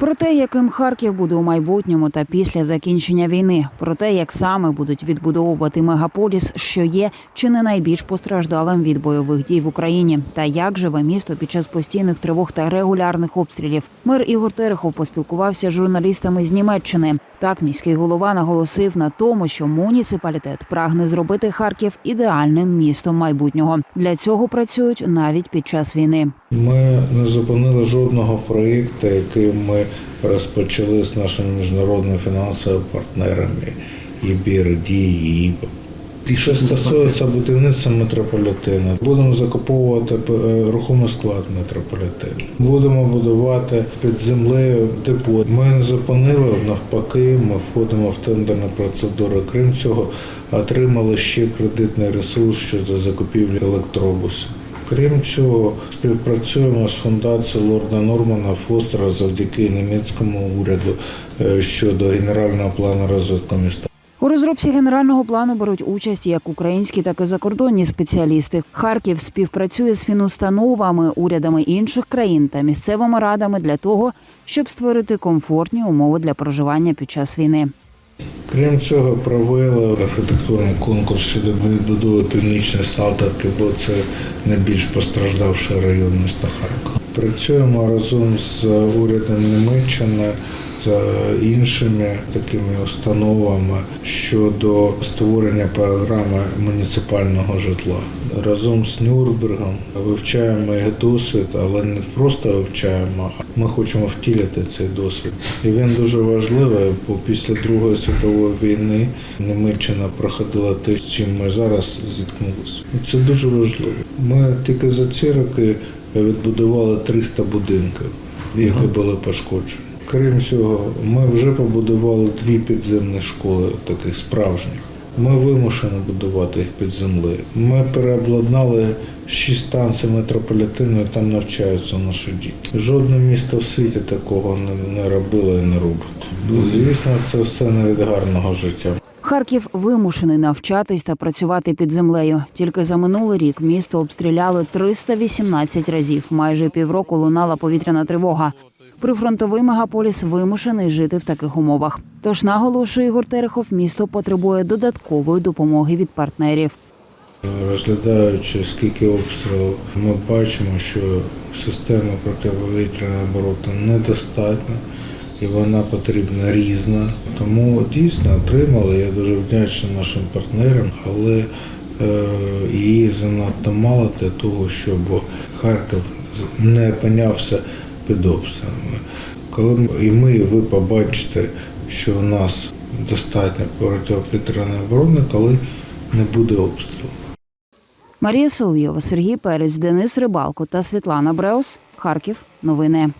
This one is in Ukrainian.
Про те, яким Харків буде у майбутньому та після закінчення війни, про те, як саме будуть відбудовувати мегаполіс, що є чи не найбільш постраждалим від бойових дій в Україні, та як живе місто під час постійних тривог та регулярних обстрілів. Мер Ігор Терехов поспілкувався з журналістами з Німеччини. Так, міський голова наголосив на тому, що муніципалітет прагне зробити Харків ідеальним містом майбутнього. Для цього працюють навіть під час війни. Ми не зупинили жодного проєкту, який ми розпочали з нашими міжнародними фінансовими партнерами і ІБ. І що стосується будівництва метрополітену, будемо закуповувати е, рухомий склад метрополітену. Будемо будувати під землею депо. Ми не зупинили навпаки. Ми входимо в тендерні процедури. Крім цього, отримали ще кредитний ресурс щодо закупівлі електробусів. Крім цього, співпрацюємо з фундацією Лорда Нормана Фостера завдяки німецькому уряду е, щодо генерального плану розвитку міста. У розробці генерального плану беруть участь як українські, так і закордонні спеціалісти. Харків співпрацює з фінустановами, урядами інших країн та місцевими радами для того, щоб створити комфортні умови для проживання під час війни. Крім цього, провели архітектурний конкурс щодо відбудови північної Салтівки, бо це найбільш постраждавший район міста Харкова. Працюємо разом з урядом Німеччини. З іншими такими установами щодо створення програми муніципального житла разом з Нюрнбергом вивчаємо їх досвід, але не просто вивчаємо, а ми хочемо втілити цей досвід. І він дуже важливий, бо після Другої світової війни Німеччина проходила те, з чим ми зараз зіткнулися. І це дуже важливо. Ми тільки за ці роки відбудували 300 будинків, які були пошкоджені. Крім цього, ми вже побудували дві підземні школи, таких справжніх. Ми вимушені будувати їх під землею. Ми переобладнали шість станцій метрополітену, і там навчаються наші діти. Жодне місто в світі такого не, не робило і не робить. Звісно, це все не від гарного життя. Харків вимушений навчатись та працювати під землею. Тільки за минулий рік місто обстріляли 318 разів. Майже півроку лунала повітряна тривога. Прифронтовий мегаполіс вимушений жити в таких умовах. Тож наголошує Ігор Терехов, місто потребує додаткової допомоги від партнерів. Розглядаючи скільки обстрілів, ми бачимо, що система протиповітряної оборони недостатня і вона потрібна різна. Тому дійсно отримали. Я дуже вдячний нашим партнерам, але е, її занадто мало для того, щоб Харків не опинявся під обстрілами. Коли і ми, ви побачите, що у нас достатньо протиповітряної оборони, коли не буде обстрілу. Марія Соловйова, Сергій Перець, Денис Рибалко та Світлана Бреус. Харків. Новини.